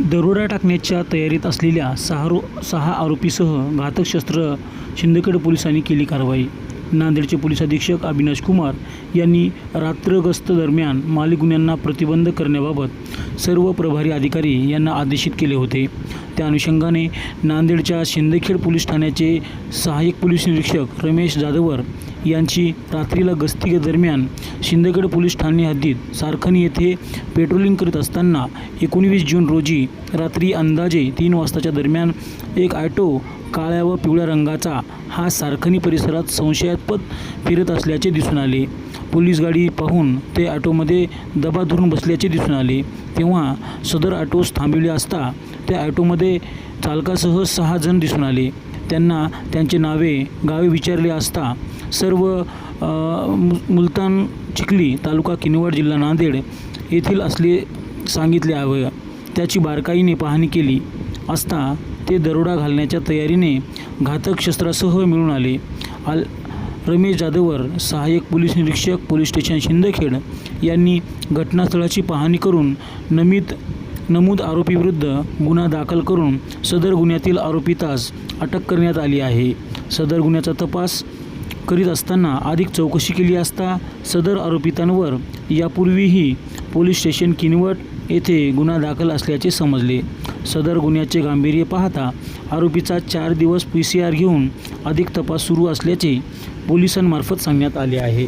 दरोडा टाकण्याच्या तयारीत असलेल्या सहा रो सहा आरोपीसह घातक शस्त्र शिंदखेड पोलिसांनी केली कारवाई. नांदेडचे पोलीस अधीक्षक अविनाश कुमार यांनी रात्रगस्त दरम्यान माली गुन्ह्यांना प्रतिबंध करण्याबाबत सर्व प्रभारी अधिकारी यांना आदेशित केले होते. त्या अनुषंगाने नांदेडच्या शिंदखेड पोलीस ठाण्याचे सहाय्यक पोलीस निरीक्षक रमेश जाधवर यांची रात्रीला गस्ती दरम्यान शिंदखेड पोलीस ठाणे हद्दीत सारखणी येथे पेट्रोलिंग करीत असताना एकोणवीस जून रोजी रात्री अंदाजे तीन वाजताच्या दरम्यान एक ॲटो काळ्या व पिवळ्या रंगाचा हा सारखणी परिसरात संशयास्पद फिरत असल्याचे दिसून आले. पोलीस गाडी पाहून ते ॲटोमध्ये दबा धरून बसल्याचे दिसून आले. तेव्हा सदर ॲटोस थांबविले असता त्या ॲटोमध्ये चालकासह सहा जण दिसून आले. त्यांना त्यांचे नावे गावे विचारले असता सर्व मु- मुलतान चिखली तालुका किनवट जिल्हा नांदेड येथील असले सांगितले हवं त्याची बारकाईने पाहणी केली असता ते दरोडा घालण्याच्या तयारीने घातक शस्त्रासह मिळून आले. आल रमेश जाधवर सहाय्यक पोलीस निरीक्षक पोलीस स्टेशन शिंदखेड यांनी घटनास्थळाची पाहणी करून नमित नमूद आरोपीविरुद्ध गुन्हा दाखल करून सदर गुन्ह्यातील आरोपी तास अटक करण्यात आली आहे. सदर गुन्ह्याचा तपास करीत असताना अधिक चौकशी केली असता सदर आरोपितांवर यापूर्वीही पोलीस स्टेशन किनवट येथे गुन्हा दाखल असल्याचे समजले. सदर गुन्ह्याचे गांभीर्य पाहता आरोपीचा चार दिवस पी सी आर घेऊन अधिक तपास सुरू असल्याचे पोलिसांमार्फत सांगण्यात आले आहे.